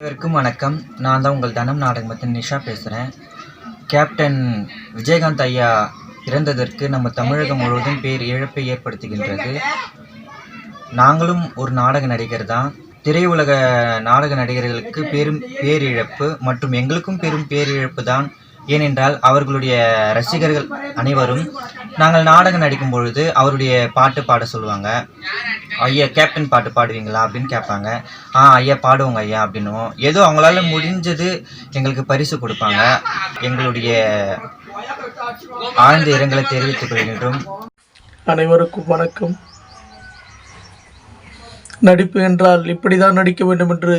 அனைவருக்கும் வணக்கம். நான் தான் உங்கள் தனம் நாடகம் பற்றி நிஷா பேசுகிறேன் கேப்டன் விஜயகாந்த் ஐயா இறந்ததற்கு நம்ம தமிழகம் முழுவதும் பேர் இழப்பை ஏற்படுத்துகின்றது. நாங்களும் ஒரு நாடக நடிகர் தான். திரையுலக நாடக நடிகர்களுக்கு பெரும் பேரிழப்பு மற்றும் எங்களுக்கும் பெரும் பேரிழப்பு தான். ஏனென்றால் அவர்களுடைய ரசிகர்கள் அனைவரும் நாங்கள் நாடகம் நடிக்கும் பொழுது அவருடைய பாட்டு பாட சொல்லுவாங்க. ஐயா கேப்டன் பாட்டு பாடுவீங்களா? அப்படின்னு கேட்பாங்க. ஆ ஐயா பாடுவோங்க ஐயா அப்படின்னுவோம். ஏதோ அவங்களால முடிஞ்சது எங்களுக்கு பரிசு கொடுப்பாங்க. எங்களுடைய ஆழ்ந்த இரங்கலை தெரிவித்துக் கொள்கின்றோம். அனைவருக்கும் வணக்கம். நடிப்பு என்றால் இப்படிதான் நடிக்க வேண்டும் என்று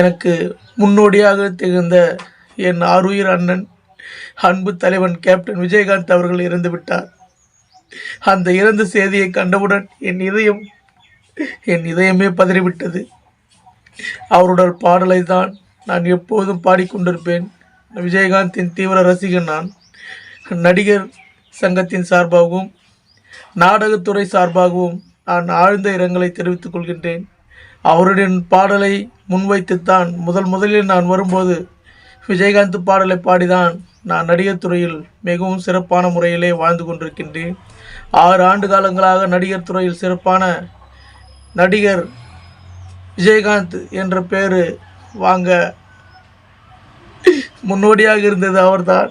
எனக்கு முன்னோடியாக திகழ்ந்த என் ஆருயிர் அண்ணன் அன்பு தலைவன் கேப்டன் விஜயகாந்த் அவர்கள் இறந்து விட்டார். அந்த இறந்த செய்தியை கண்டவுடன் என் இதயம் என் இதயமே பதறிவிட்டது. அவருடைய பாடலை தான் நான் எப்போதும் பாடிக்கொண்டிருப்பேன். விஜயகாந்தின் தீவிர ரசிகன் நான். நடிகர் சங்கத்தின் சார்பாகவும் நாடகத்துறை சார்பாகவும் நான் ஆழ்ந்த இரங்கலை தெரிவித்துக் கொள்கின்றேன். அவருடைய பாடலை முன்வைத்துத்தான் முதல் முதலில் நான் வரும்போது விஜயகாந்த் பாடலை பாடிதான் நான் நடிகர் துறையில் மிகவும் சிறப்பான முறையிலே வாழ்ந்து கொண்டிருக்கின்றேன். ஆறு ஆண்டு காலங்களாக நடிகர் துறையில் சிறப்பான நடிகர் விஜயகாந்த் என்ற பேர் வாங்க முன்னோடியாக இருந்தது அவர்தான்.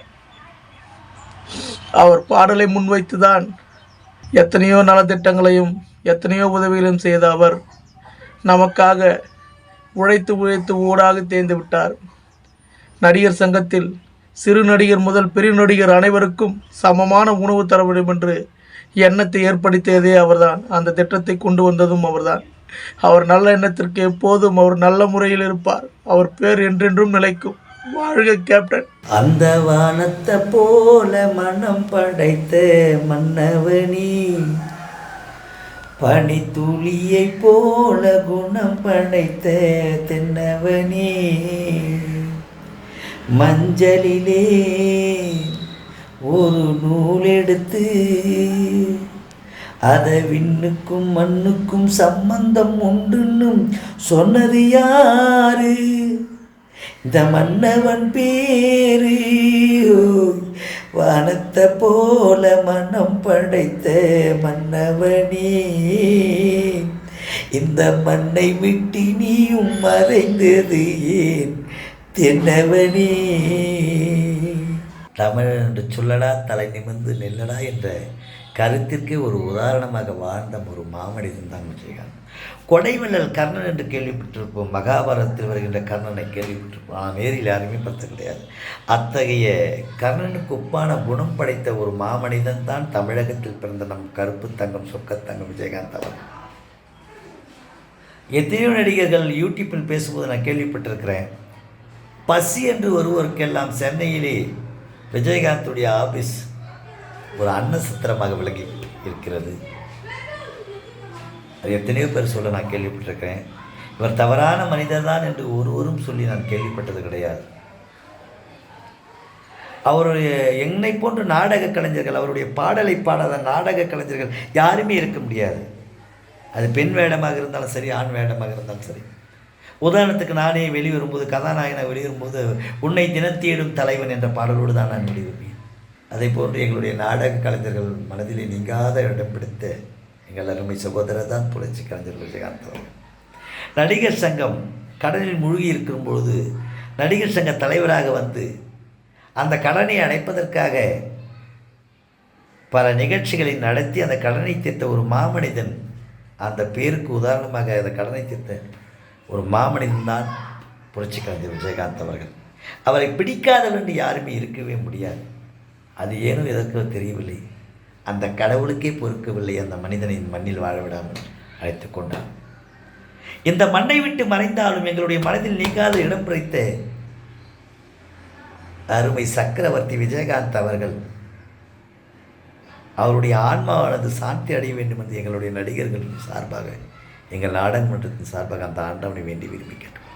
அவர் பாடலை முன்வைத்து தான் எத்தனையோ நலத்திட்டங்களையும் எத்தனையோ உதவிகளையும் செய்த அவர் நமக்காக உழைத்து உழைத்து ஊடாக தேர்ந்து விட்டார். நடிகர் சங்கத்தில் சிறு நடிகர் முதல் பெரிய நடிகர் அனைவருக்கும் சமமான உணவு தர வேண்டும் என்று எண்ணத்தை ஏற்படுத்தியதே அவர்தான். அந்த திட்டத்தை கொண்டு வந்ததும் அவர்தான். அவர் நல்ல எண்ணத்திற்கு எப்போதும் அவர் நல்ல முறையில் இருப்பார். அவர் பேர் என்றென்றும் நிலைக்கும். வாழ்க கேப்டன். அந்த வானத்தை போல மனம் படைத்த மன்னவனி பனித்துளியை போல குணம் படைத்த தென்னவனி. மஞ்சளிலே ஒரு நூல் எடுத்து அதை விண்ணுக்கும் மண்ணுக்கும் சம்பந்தம் உண்டுன்னும் சொன்னது யாரு? இந்த மன்னவன் பேரு வானத்தை போல மனம் படைத்த மன்னவனே. இந்த மண்ணை விட்டு நீயும் மறைந்தது ஏன்? தென்னவனே. தமிழ் என்று சொல்லடா தலை நிமிர்ந்து நெல்லடா என்ற கருத்திற்கே ஒரு உதாரணமாக வாழ்ந்த ஒரு மாமனிதன் தான் விஜயகாந்த். கொடைவள்ளல் கர்ணன் என்று கேள்விப்பட்டிருப்போம். மகாபாரதத்தில் வருகின்ற கர்ணனை கேள்விப்பட்டிருப்போம். ஆனால் நேரில் யாருமே பார்த்து கிடையாது. அத்தகைய கர்ணனுக்கு ஒப்பான குணம் படைத்த ஒரு மாமனிதன் தான் தமிழகத்தில் பிறந்த நம் கருப்பு தங்கம் சொக்கத்தங்கம் விஜயகாந்த் அவர் எத்தனையோ நடிகர்கள் யூடியூப்பில் பேசும்போது நான் கேள்விப்பட்டிருக்கிறேன். பசி என்று ஒருவருக்கெல்லாம் சென்னையிலே விஜயகாந்துடைய ஆபீஸ் ஒரு அன்னசத்திரமாக விளங்கி இருக்கிறது. அது எத்தனையோ பேர் சொல்ல நான் கேள்விப்பட்டிருக்கிறேன். இவர் தவறான மனிதர் தான் என்று ஒருவரும் சொல்லி நான் கேள்விப்பட்டது கிடையாது. அவருடைய என்னை போன்ற நாடக கலைஞர்கள் அவருடைய பாடலை பாடாத நாடக கலைஞர்கள் யாருமே இருக்க முடியாது. அது பெண் வேடமாக இருந்தாலும் சரி ஆண் வேடமாக இருந்தாலும் சரி. உதாரணத்துக்கு நானே வெளிவரும்போது கதாநாயகனாக வெளிவரும்போது உன்னை தினத்தேடும் தலைவன் என்ற பாடலோடு தான் நான் வெளிவருவேன். அதே போன்று எங்களுடைய நாடக கலைஞர்கள் மனதிலே நீங்காத இடம் பிடித்த எங்கள் அருமை சகோதரர் தான் புரட்சி கலைஞர் விஜயகாந்த் அவர்கள். நடிகர் சங்கம் கடனில் மூழ்கி இருக்கும் பொழுது நடிகர் சங்க தலைவராக வந்து அந்த கடனை அடைப்பதற்காக பல நிகழ்ச்சிகளை நடத்தி அந்த கடனை தீர்த்த ஒரு மாமனிதன் அந்த பேருக்கு உதாரணமாக அந்த கடனை தீர்த்த ஒரு மாமனிதன் தான் புரட்சி கலைஞர் விஜயகாந்த் அவர்கள். அவரை பிடிக்காதவர் என்று யாருமே இருக்கவே முடியாது. அது ஏனோ எதற்கோ தெரியவில்லை. அந்த கடவுளுக்கே பொறுக்கவில்லை அந்த மனிதனை மண்ணில் வாழ விடாமல் அழைத்து கொண்டார் இந்த மண்ணை விட்டு மறைந்தாலும் எங்களுடைய மனதில் நீங்காத இடம் பிடித்த அருமை சக்கரவர்த்தி விஜயகாந்த் அவர்கள் அவருடைய ஆன்மாவானது சாந்தி அடைய வேண்டும் என்று எங்களுடைய நடிகர்கள் சார்பாக எங்கள் நாடகமன்றத்தின் சார்பாக அந்த ஆண்டவனை வேண்டி விரும்பி கேட்டோம்